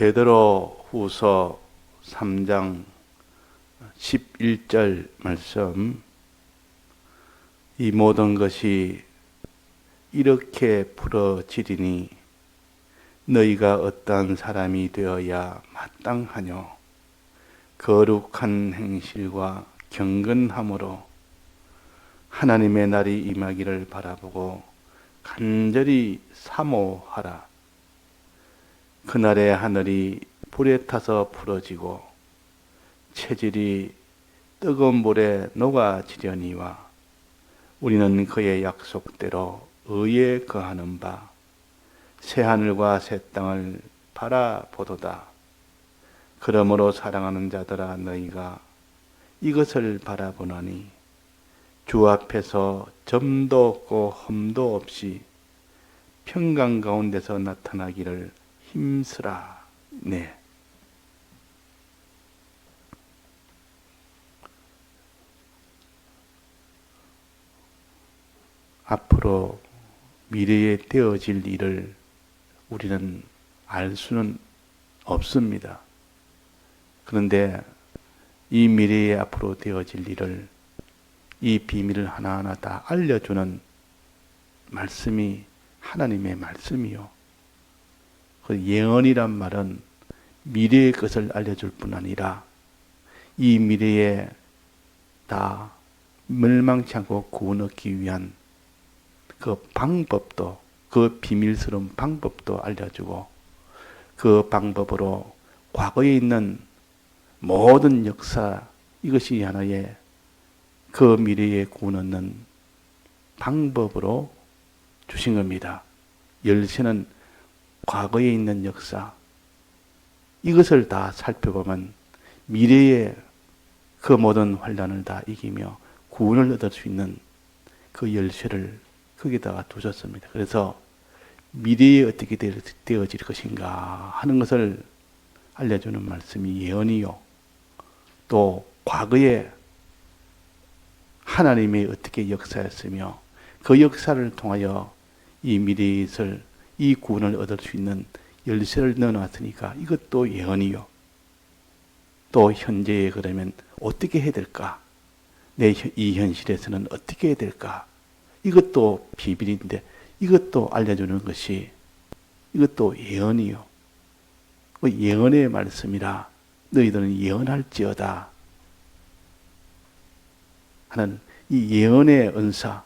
베드로 후서 3장 11절 말씀. 이 모든 것이 이렇게 풀어지리니 너희가 어떠한 사람이 되어야 마땅하뇨? 거룩한 행실과 경건함으로 하나님의 날이 임하기를 바라보고 간절히 사모하라 그날의 하늘이 불에 타서 풀어지고 체질이 뜨거운 물에 녹아지려니와 우리는 그의 약속대로 의에 거하는 바 새 하늘과 새 땅을 바라보도다. 그러므로 사랑하는 자들아 너희가 이것을 바라보나니 주 앞에서 점도 없고 험도 없이 평강 가운데서 나타나기를 힘쓰라. 네. 앞으로 미래에 되어질 일을 우리는 알 수는 없습니다. 그런데 이 미래에 앞으로 되어질 일을 이 비밀을 하나하나 다 알려주는 말씀이 하나님의 말씀이요. 그 예언이란 말은 미래의 것을 알려줄 뿐 아니라 이 미래에 다 멸망치 않고 구원 얻기 위한 그 방법도 그 비밀스러운 방법도 알려주고 그 방법으로 과거에 있는 모든 역사 이것이 하나의 그 미래에 구원 얻는 방법으로 주신 겁니다. 열쇠는 과거에 있는 역사 이것을 다 살펴보면 미래의 그 모든 환란을 다 이기며 구원을 얻을 수 있는 그 열쇠를 거기다가 두셨습니다. 그래서 미래에 어떻게 되어질 것인가 하는 것을 알려주는 말씀이 예언이요. 또 과거에 하나님이 어떻게 역사했으며 그 역사를 통하여 이 미래에 있을 이 구원을 얻을 수 있는 열쇠를 넣어놨으니까 이것도 예언이요. 또 현재에 그러면 어떻게 해야 될까? 내 이 현실에서는 어떻게 해야 될까? 이것도 비밀인데 이것도 알려주는 것이 이것도 예언이요. 그 예언의 말씀이라 너희들은 예언할지어다 하는 이 예언의 은사,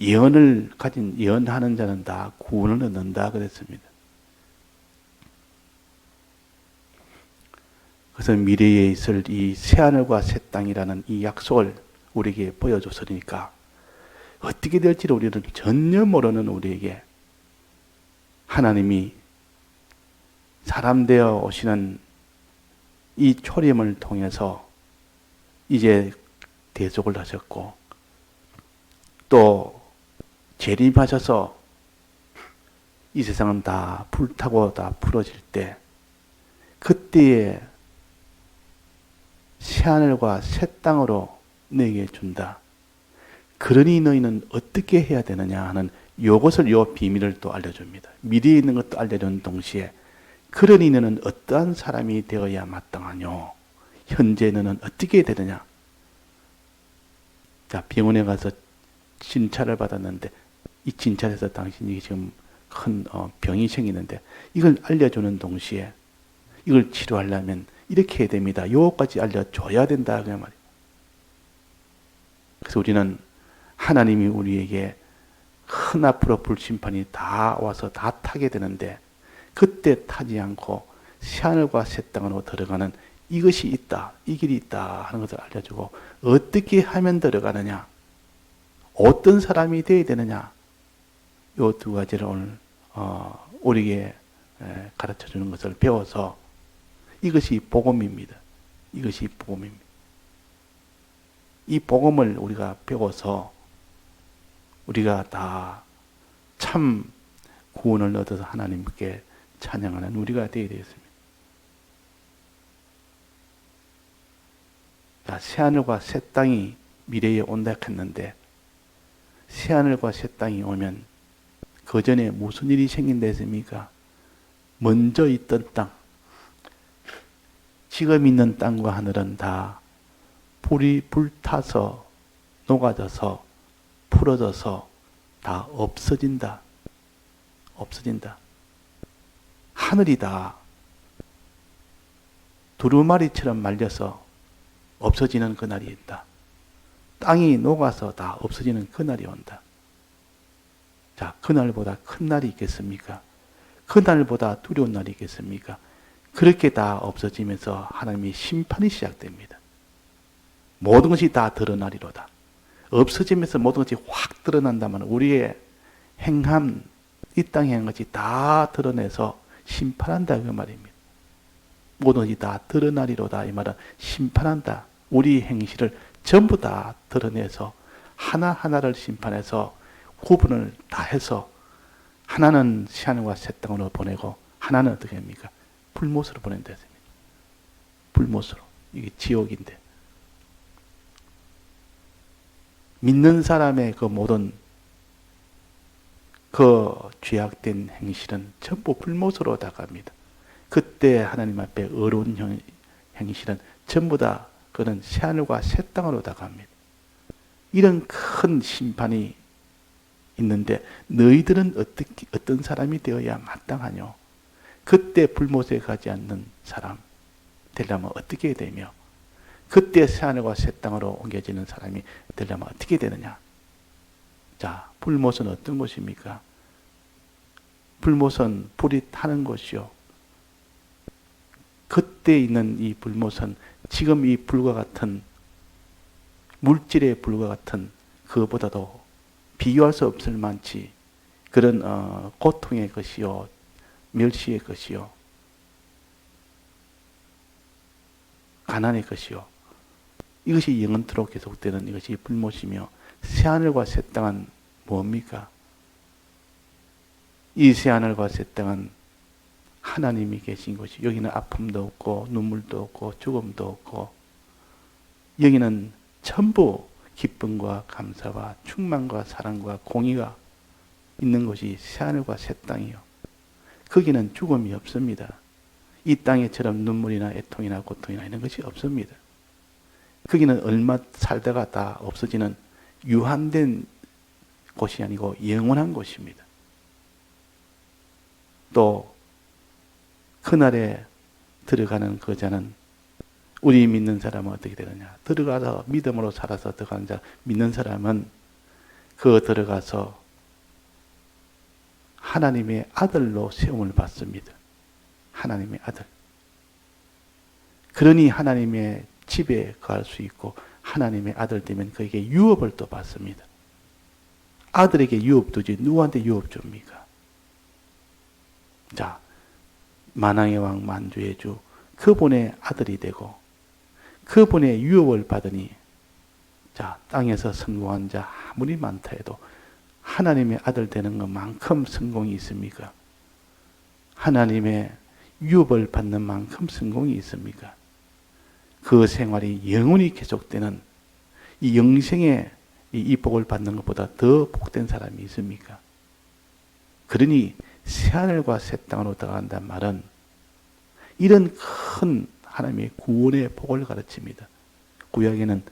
예언을 가진 예언하는 자는 다 구원을 얻는다 그랬습니다. 그래서 미래에 있을 이 새하늘과 새 땅이라는 이 약속을 우리에게 보여줬으니까 어떻게 될지를 우리는 전혀 모르는 우리에게 하나님이 사람 되어 오시는 이 초림을 통해서 이제 대속을 하셨고 또 재림하셔서 이 세상은 다 불타고 다 풀어질 때 그때에 새하늘과 새 땅으로 너에게 준다. 그러니 너희는 어떻게 해야 되느냐 하는 요것을 요 비밀을 또 알려줍니다. 미래에 있는 것도 알려주는 동시에 그러니 너는 어떠한 사람이 되어야 마땅하뇨? 현재 너는 어떻게 되느냐? 자, 병원에 가서 진찰을 받았는데 이 진찰에서 당신이 지금 큰 어, 병이 생기는데 이걸 알려주는 동시에 이걸 치료하려면 이렇게 해야 됩니다. 요까지 알려줘야 된다. 그 말이에요. 그래서 우리는 하나님이 우리에게 큰 앞으로 불심판이 다 와서 다 타게 되는데 그때 타지 않고 새하늘과 새 땅으로 들어가는 이것이 있다, 이 길이 있다 하는 것을 알려주고 어떻게 하면 들어가느냐, 어떤 사람이 되어야 되느냐, 요 두 가지를 오늘 어, 우리에게 가르쳐 주는 것을 배워서 이것이 복음입니다. 이것이 복음입니다. 이 복음을 우리가 배워서 우리가 다 참 구원을 얻어서 하나님께 찬양하는 우리가 되어야 되겠습니다. 자, 새하늘과 새 땅이 미래에 온다 했는데 새하늘과 새 땅이 오면 그 전에 무슨 일이 생긴다 했습니까? 먼저 있던 땅, 지금 있는 땅과 하늘은 다 불이 불타서 녹아져서 풀어져서 다 없어진다. 없어진다. 하늘이 다 두루마리처럼 말려서 없어지는 그날이 있다. 땅이 녹아서 다 없어지는 그날이 온다. 자, 그날보다 큰 날이 있겠습니까? 그날보다 두려운 날이 있겠습니까? 그렇게 다 없어지면서 하나님의 심판이 시작됩니다. 모든 것이 다 드러나리로다. 없어지면서 모든 것이 확 드러난다면 우리의 행함, 이 땅에 한 것이 다 드러내서 심판한다 그 말입니다. 모든 것이 다 드러나리로다 이 말은 심판한다. 우리 행실을 전부 다 드러내서 하나하나를 심판해서 구분을 다 해서 하나는 시하늘과 새 땅으로 보내고 하나는 어떻게 합니까? 불못으로 보낸다 했습니다. 불못으로. 이게 지옥인데. 믿는 사람의 그 모든 그 죄악된 행실은 전부 불못으로 다갑니다. 그때 하나님 앞에 어려운 형- 행실은 전부 다 그는 새하늘과 새 땅으로 다갑니다. 이런 큰 심판이 있는데 너희들은 어떻게, 어떤 사람이 되어야 마땅하뇨? 그때 불못에 가지 않는 사람 되려면 어떻게 되며 그때 새하늘과 새 땅으로 옮겨지는 사람이 되려면 어떻게 되느냐? 자, 불못은 어떤 것입니까? 불못은 불이 타는 것이요. 그때 있는 이 불못은 지금 이 불과 같은 물질의 불과 같은 그보다도 비교할 수 없을 만치 그런 어, 고통의 것이요 멸시의 것이요 가난의 것이요 이것이 영원토록 계속되는 이것이 불못이며 새하늘과 새 땅은 뭡니까? 이 새하늘과 새 땅은 하나님이 계신 곳이 여기는 아픔도 없고 눈물도 없고 죽음도 없고 여기는 전부 기쁨과 감사와 충만과 사랑과 공의가 있는 곳이 새하늘과 새 땅이요. 거기는 죽음이 없습니다. 이 땅에처럼 눈물이나 애통이나 고통이나 이런 것이 없습니다. 거기는 얼마 살다가 다 없어지는 유한된 곳이 아니고 영원한 곳입니다. 또 그날에 들어가는 그 자는 우리 믿는 사람은 어떻게 되느냐? 들어가서 믿음으로 살아서 들어가는 자, 믿는 사람은 그 들어가서 하나님의 아들로 세움을 받습니다. 하나님의 아들. 그러니 하나님의 집에 갈수 있고 하나님의 아들 되면 그에게 유업을 또 받습니다. 아들에게 유업 두지 누구한테 유업 줍니까? 자, 만왕의 왕 만주의 주 그분의 아들이 되고 그분의 유업을 받으니 자 땅에서 성공한 자 아무리 많다 해도 하나님의 아들 되는 것만큼 성공이 있습니까? 하나님의 유업을 받는 만큼 성공이 있습니까? 그 생활이 영원히 계속되는 이 영생의 이 복을 받는 것보다 더 복된 사람이 있습니까? 그러니 새하늘과 새 땅으로 들어간단 말은 이런 큰 하나님의 구원의 복을 가르칩니다. 구약에는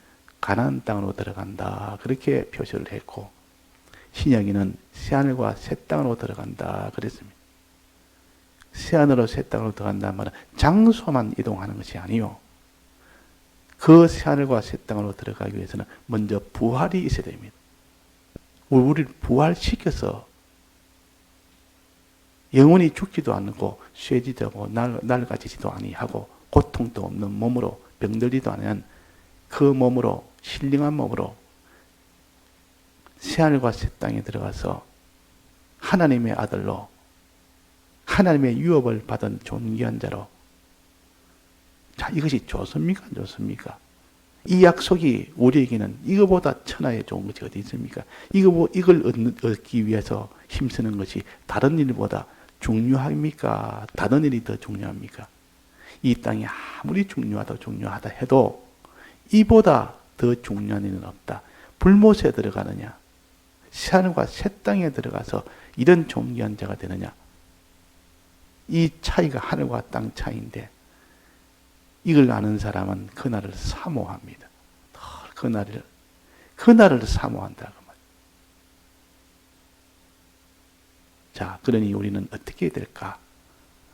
가나안 땅으로 들어간다 그렇게 표시를 했고 신약에는 새하늘과 새 땅으로 들어간다 그랬습니다. 새하늘로 새 땅으로 들어간다는 말은 장소만 이동하는 것이 아니요. 그 새하늘과 새 땅으로 들어가기 위해서는 먼저 부활이 있어야 됩니다. 우리를 부활시켜서 영원히 죽지도 않고 쇠지도 않고 날, 낡아지지도 아니하고 고통도 없는 몸으로 병들지도 않은 그 몸으로 신령한 몸으로 새하늘과 새 땅에 들어가서 하나님의 아들로 하나님의 유업을 받은 존귀한 자로 자 이것이 좋습니까 안 좋습니까? 이 약속이 우리에게는 이거보다 천하에 좋은 것이 어디 있습니까? 이거 뭐, 이걸 얻기 위해서 힘쓰는 것이 다른 일보다 중요합니까? 다른 일이 더 중요합니까? 이 땅이 아무리 중요하다 중요하다 해도 이보다 더 중요한 일은 없다. 불못에 들어가느냐? 새하늘과 새 땅에 들어가서 이런 존귀한 자가 되느냐? 이 차이가 하늘과 땅 차이인데 이걸 아는 사람은 그날을 사모합니다. 늘 그날을 그날을 사모한다. 자, 그러니 우리는 어떻게 될까?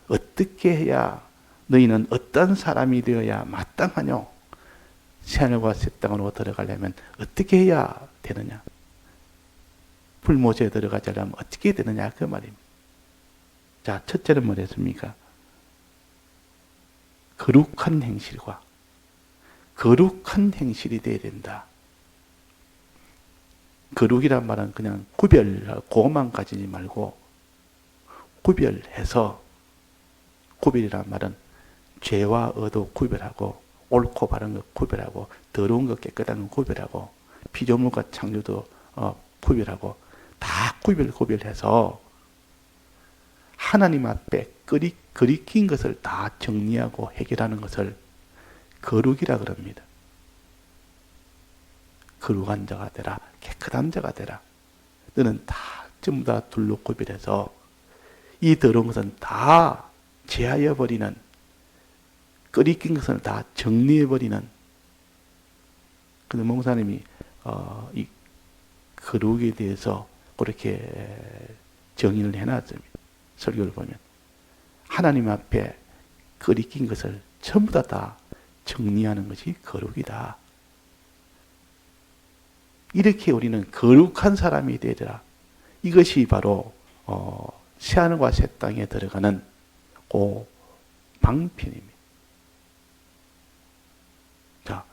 어떻게 해야 너희는 어떤 사람이 되어야 마땅하뇨? 새하늘과 새 땅으로 들어가려면 어떻게 해야 되느냐? 불모세에 들어가자려면 어떻게 되느냐 그 말입니다. 자, 첫째는 뭐랬습니까? 거룩한 행실과 거룩한 행실이 되어야 된다. 거룩이란 말은 그냥 구별하고만 가지지 말고 구별해서 구별이란 말은 죄와 의도 구별하고 옳고 바른 것 구별하고 더러운 것 깨끗한 것 구별하고 피조물과 창조도 어, 구별하고 다 구별 구별해서 하나님 앞에 끓이, 그리킨 것을 다 정리하고 해결하는 것을 거룩이라 그럽니다. 거룩한 자가 되라, 깨끗한 자가 되라. 너는 다 전부 다 둘로 구별해서 이 더러운 것은 다 제하여 버리는 끓이킨 것을 다 정리해 버리는 근데 목사님이 어, 이 거룩에 대해서 그렇게 정의를 해놨습니다. 설교를 보면 하나님 앞에 끓이킨 것을 전부 다, 다 정리하는 것이 거룩이다. 이렇게 우리는 거룩한 사람이 되리라. 이것이 바로 어, 새하늘과 새 땅에 들어가는 그 방편입니다. 자,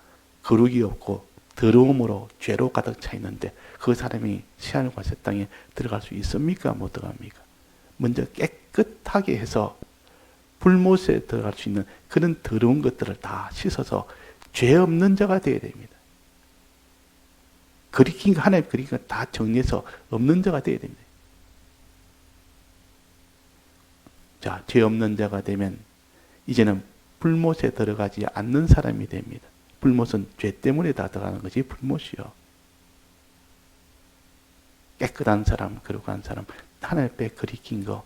거룩이 없고 더러움으로 죄로 가득 차 있는데 그 사람이 새하늘과 새 땅에 들어갈 수 있습니까? 못 들어갑니까? 먼저 깨끗하게 해서 불못에 들어갈 수 있는 그런 더러운 것들을 다 씻어서 죄 없는 자가 되어야 됩니다. 그리킨 거 하나님 그리킨 거다 정리해서 없는 자가 되어야 됩니다. 자, 죄 없는 자가 되면 이제는 불못에 들어가지 않는 사람이 됩니다. 불못은 죄 때문에 다 들어가는 것이 불못이요. 깨끗한 사람, 거룩한 사람, 하나님 앞에 그리킨 거.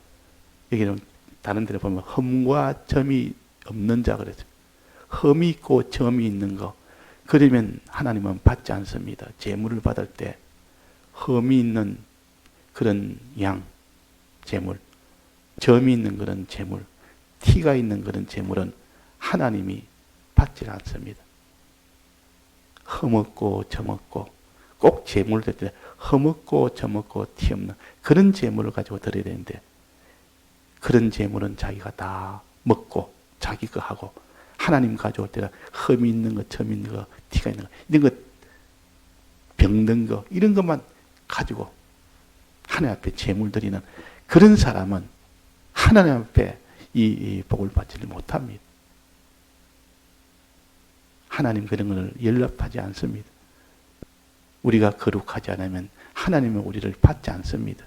여기는 다른 데를 보면 흠과 점이 없는 자 그랬어요. 흠이 있고 점이 있는 거. 그러면 하나님은 받지 않습니다. 재물을 받을 때 흠이 있는 그런 양, 재물, 점이 있는 그런 재물, 티가 있는 그런 재물은 하나님이 받지 않습니다. 흠없고 점없고 꼭 재물을 드릴 때 흠없고 점없고 티 없는 그런 재물을 가지고 드려야 되는데 그런 재물은 자기가 다 먹고 자기 거 하고 하나님 가져올 때는 흠이 있는 것, 점 있는 것, 티가 있는 것, 이런 것, 병든 거, 이런 것만 가지고 하나님 앞에 재물 드리는 그런 사람은 하나님 앞에 이, 이 복을 받지를 못합니다. 하나님 그런 것을 연락하지 않습니다. 우리가 거룩하지 않으면 하나님은 우리를 받지 않습니다.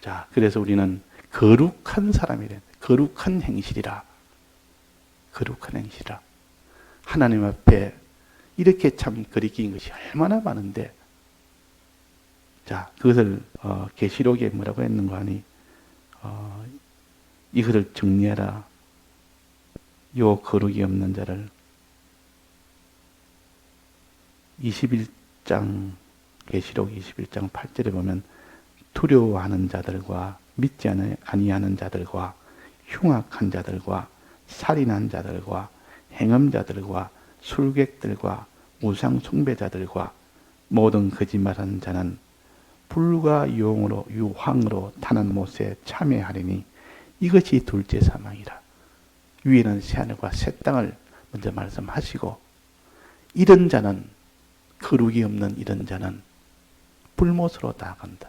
자, 그래서 우리는 거룩한 사람이 된 거룩한 행실이라. 거룩한 행실이라. 하나님 앞에 이렇게 참 그리긴 것이 얼마나 많은데, 자, 그것을, 어, 계시록에 뭐라고 했는가 하니, 어, 이것을 정리하라. 요 거룩이 없는 자를 21장 계시록 21장 8절에 보면 두려워하는 자들과 믿지 아니하는 자들과 흉악한 자들과 살인한 자들과 행음자들과 술객들과 우상 숭배자들과 모든 거짓말하는 자는 불과 유황으로 타는 못에 참여하리니 이것이 둘째 사망이라. 위에는 새 하늘과 새 땅을 먼저 말씀하시고 이런 자는 거룩이 없는 이런 자는 불못으로 나간다.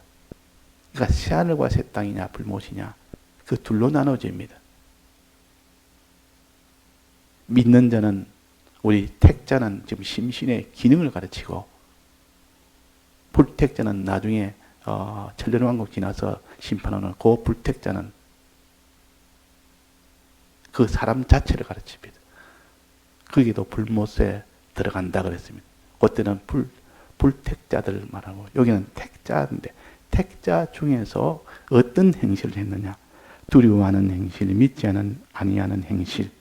그러니까 새 하늘과 새 땅이냐 불못이냐 그 둘로 나눠집니다. 믿는 자는 우리 택자는 지금 심신의 기능을 가르치고 불택자는 나중에 어, 천년왕국 지나서 심판하는 그 불택자는 그 사람 자체를 가르칩니다. 거기도 불못에 들어간다 그랬습니다. 그때는 불, 불택자들 말하고 여기는 택자인데 택자 중에서 어떤 행실을 했느냐 두려워하는 행실, 믿지 않은 아니하는 행실,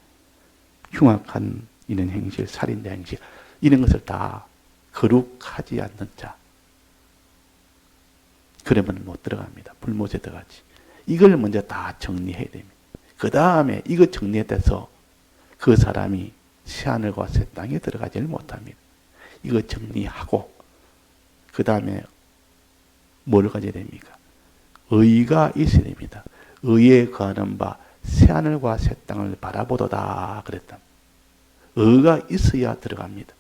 흉악한 이런 행실, 살인자 행실 이런 것을 다 거룩하지 않는 자. 그러면 못 들어갑니다. 불못에 들어가지. 이걸 먼저 다 정리해야 됩니다. 그 다음에 이거 정리해서 그 사람이 새하늘과 새 땅에 들어가지를 못합니다. 이거 정리하고 그 다음에 뭘 가져야 됩니까? 의가 있어야 됩니다. 의에 거하는 바 새하늘과 새 땅을 바라보도다 그랬다. 의가 있어야 들어갑니다.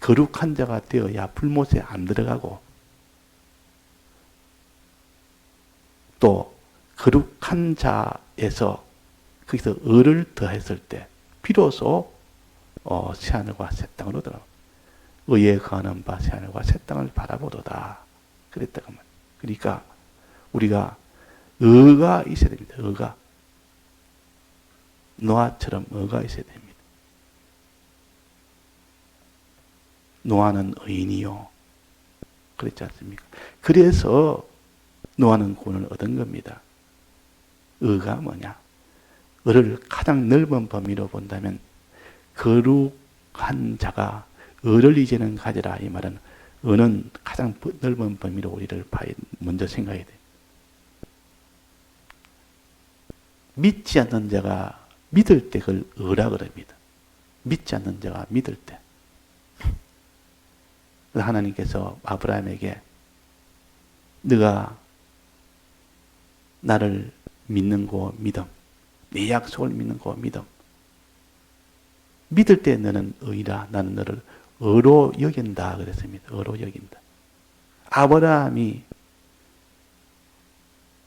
거룩한 자가 되어야 불못에 안 들어가고 또 거룩한 자에서 거기서 의를 더했을 때 비로소 어, 새하늘과 새 땅으로 들어 의에 거하는 바 새하늘과 새 땅을 바라보도다 그랬다고 말. 그러니까 우리가 의가 있어야 됩니다. 의가 노아처럼 의가 있어야 됩니다. 노아는 의인이요. 그랬지 않습니까? 그래서 노아는 구원을 얻은 겁니다. 의가 뭐냐? 의를 가장 넓은 범위로 본다면 거룩한 자가 의를 이제는 가지라 이 말은 의는 가장 넓은 범위로 우리를 먼저 생각해야 돼. 믿지 않는 자가 믿을 때 그걸 의라 그럽니다. 믿지 않는 자가 믿을 때. 하나님께서 아브라함에게 네가 나를 믿는 거 믿음. 내 약속을 믿는 거 믿음. 믿을 때 너는 의라 나는 너를 의로 여긴다 그랬습니다. 의로 여긴다. 아브라함이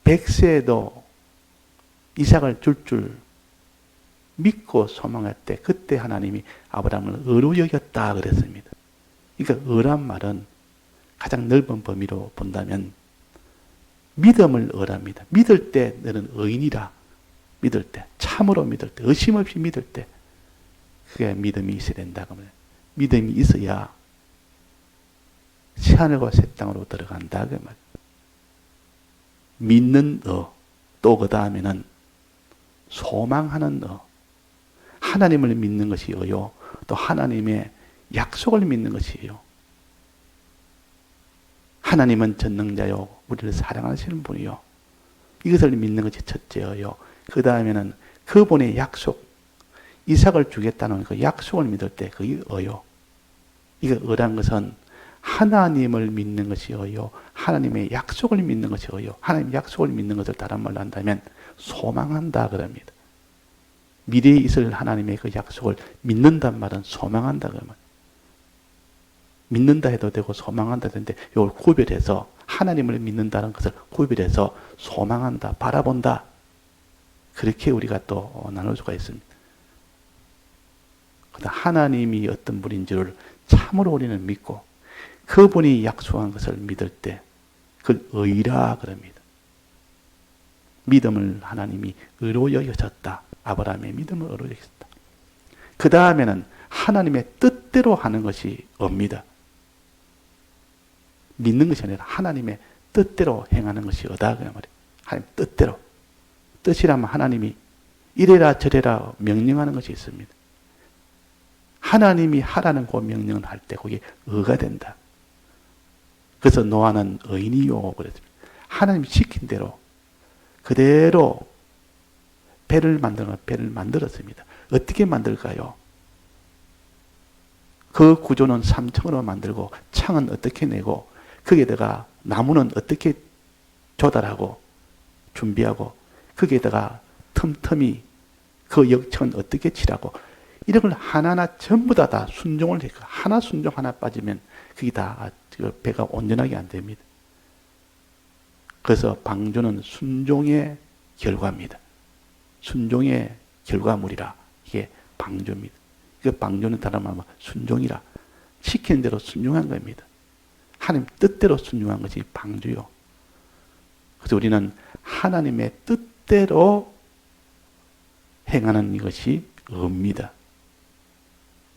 백세도 이삭을 줄줄 믿고 소망할 때 그때 하나님이 아브라함을 의로 여겼다 그랬습니다. 그러니까 의란 말은 가장 넓은 범위로 본다면 믿음을 의랍니다. 믿을 때 너는 의인이라 믿을 때 참으로 믿을 때 의심 없이 믿을 때 그게 믿음이 있어야 된다 그러면 믿음이 있어야 새하늘과 새 땅으로 들어간다 그 말. 믿는 어, 또그 다음에는 소망하는 어. 하나님을 믿는 것이 어요. 또 하나님의 약속을 믿는 것이에요. 하나님은 전능자요. 우리를 사랑하시는 분이요. 이것을 믿는 것이 첫째예요. 그 다음에는 그분의 약속, 이삭을 주겠다는 그 약속을 믿을 때 그게 어요. 이거 어란 것은 하나님을 믿는 것이 어요. 하나님의 약속을 믿는 것이 어요. 하나님의 약속을 믿는 것을 다른 말로 한다면 소망한다 그럽니다. 미래에 있을 하나님의 그 약속을 믿는단 말은 소망한다 그러면 믿는다 해도 되고 소망한다 해도 되는데 이걸 구별해서 하나님을 믿는다는 것을 구별해서 소망한다, 바라본다. 그렇게 우리가 또 나눌 수가 있습니다. 하나님이 어떤 분인지를 참으로 우리는 믿고 그분이 약속한 것을 믿을 때 그걸 의라 그럽니다. 믿음을 하나님이 의로 여겨졌다. 아브라함의 믿음을 의로 여겼다. 그 다음에는 하나님의 뜻대로 하는 것이 옵니다. 믿는 것이 아니라 하나님의 뜻대로 행하는 것이 어다 그 말이에요. 하나님 뜻대로. 뜻이라면 하나님이 이래라 저래라 명령하는 것이 있습니다. 하나님이 하라는 그 명령을 할 때 거기 의가 된다. 그래서 노아는 의인이요 그랬습니다. 하나님이 시킨 대로 그대로 배를 만드는 배를 만들었습니다. 어떻게 만들까요? 그 구조는 3층으로 만들고 창은 어떻게 내고 거기에다가 나무는 어떻게 조달하고 준비하고 거기에다가 틈틈이 그 역청은 어떻게 칠하고 이런 걸 하나하나 전부 다, 다 순종을 해. 하나 순종 하나 빠지면 그게 다그 배가 온전하게 안 됩니다. 그래서 방주는 순종의 결과입니다. 순종의 결과물이라 이게 방주입니다. 그 방주는 다른 말로 순종이라 시키는 대로 순종한 겁니다. 하나님 뜻대로 순종한 것이 방주요. 그래서 우리는 하나님의 뜻대로 행하는 것이 의입니다.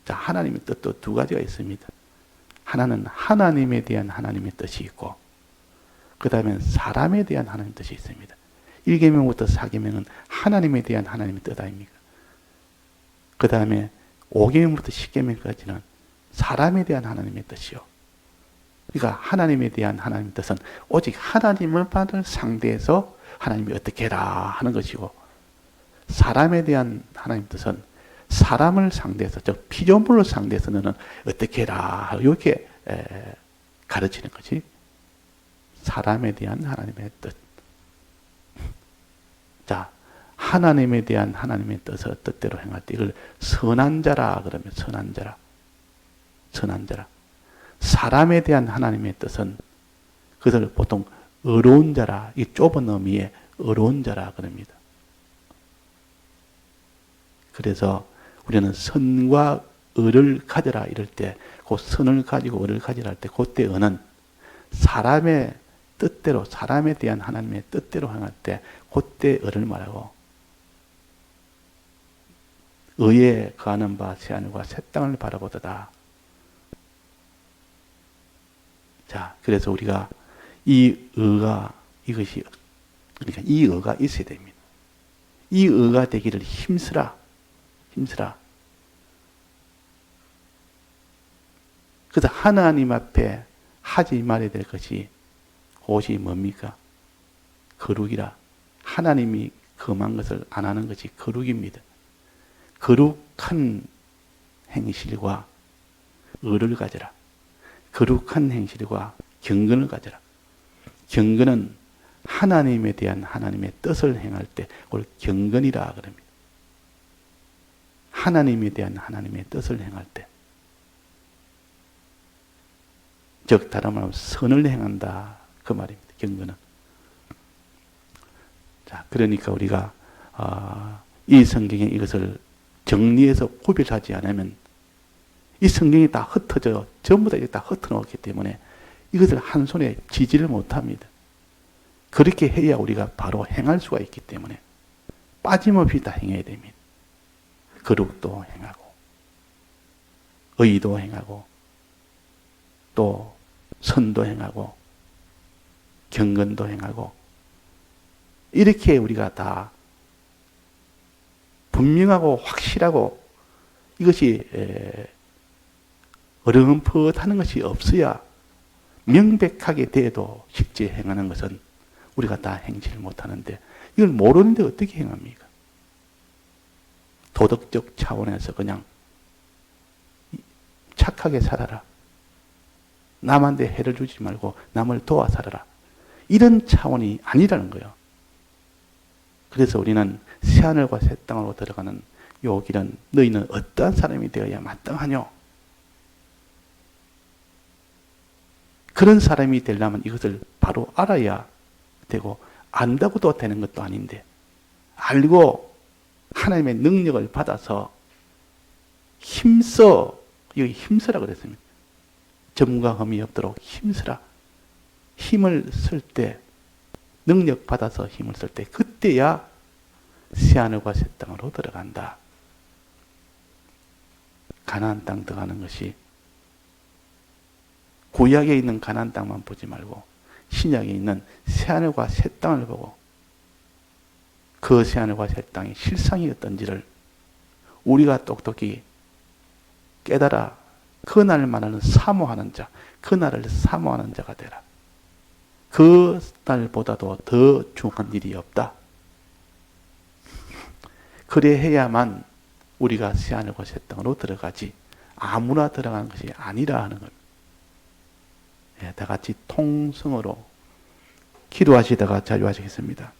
자, 하나님의 뜻도 두 가지가 있습니다. 하나는 하나님에 대한 하나님의 뜻이 있고, 그 다음에 사람에 대한 하나님의 뜻이 있습니다. 1계명부터 4계명은 하나님에 대한 하나님의 뜻 아닙니까? 그 다음에 5계명부터 10계명까지는 사람에 대한 하나님의 뜻이요. 그러니까 하나님에 대한 하나님의 뜻은 오직 하나님을 받을 상대에서 하나님이 어떻게 해라 하는 것이고 사람에 대한 하나님의 뜻은 사람을 상대해서 즉 피조물을 상대해서 너는 어떻게 해라 이렇게 에, 가르치는 거지. 사람에 대한 하나님의 뜻. 자, 하나님에 대한 하나님의 뜻을 뜻대로 행할 때 이걸 선한 자라 그러면 선한 자라. 선한 자라. 사람에 대한 하나님의 뜻은 그것을 보통 어려운 자라, 이 좁은 의미의 어려운 자라 그럽니다. 그래서 우리는 선과 의를 가져라 이럴 때, 그 선을 가지고 의를 가지라 할 때, 그때 의는 사람의 뜻대로, 사람에 대한 하나님의 뜻대로 행할 때, 그때 의를 말하고, 의에 거하는 바 새 하늘과 새 땅을 바라보도다. 자, 그래서 우리가 이 의가 이것이 그러니까 이 의가 있어야 됩니다. 이 의가 되기를 힘쓰라. 힘쓰라. 그래서 하나님 앞에 하지 말아야 될 것이 그것이 뭡니까? 거룩이라. 하나님이 금한 것을 안 하는 것이 거룩입니다. 거룩한 행실과 의를 가져라. 거룩한 행실과 경건을 가져라. 경건은 하나님에 대한 하나님의 뜻을 행할 때 그걸 경건이라 그럽니다. 하나님에 대한 하나님의 뜻을 행할 때. 즉 다른 말로 선을 행한다 그 말입니다. 경건은. 자, 그러니까 우리가 어, 이 성경에 이것을 정리해서 구별하지 않으면 이 성경이 다 흩어져 전부 다 다 흩어놓기 때문에 이것을 한 손에 지지를 못합니다. 그렇게 해야 우리가 바로 행할 수가 있기 때문에 빠짐없이 다 행해야 됩니다. 거룩도 행하고 의도 행하고 또 선도 행하고 경건도 행하고 이렇게 우리가 다 분명하고 확실하고 이것이 어렴풋하는 것이 없어야 명백하게 돼도 실제 행하는 것은 우리가 다 행치를 못하는데 이걸 모르는데 어떻게 행합니까? 도덕적 차원에서 그냥 착하게 살아라. 남한테 해를 주지 말고 남을 도와 살아라. 이런 차원이 아니라는 거예요. 그래서 우리는 새하늘과 새 땅으로 들어가는 요 길은 너희는 어떠한 사람이 되어야 마땅하뇨? 그런 사람이 되려면 이것을 바로 알아야 되고 안다고도 되는 것도 아닌데 알고 하나님의 능력을 받아서 힘써 여기 힘쓰라 그랬습니다. 흠이 없도록 힘쓰라. 힘을 쓸 때, 능력 받아서 힘을 쓸 때, 그때야 새하늘과 새 땅으로 들어간다. 가나안 땅 들어가는 것이 구약에 있는 가나안 땅만 보지 말고 신약에 있는 새하늘과 새 땅을 보고 그 새하늘과 새 땅이 실상이었던지를 우리가 똑똑히 깨달아 그날을 말하는 사모하는 자, 그날을 사모하는 자가 되라. 그 날보다도 더 중요한 일이 없다. 그래 해야만 우리가 새하늘과 새 땅으로 들어가지 아무나 들어가는 것이 아니라 하는 겁니다. 예, 다 같이 통성으로 기도하시다가 자유하시겠습니다.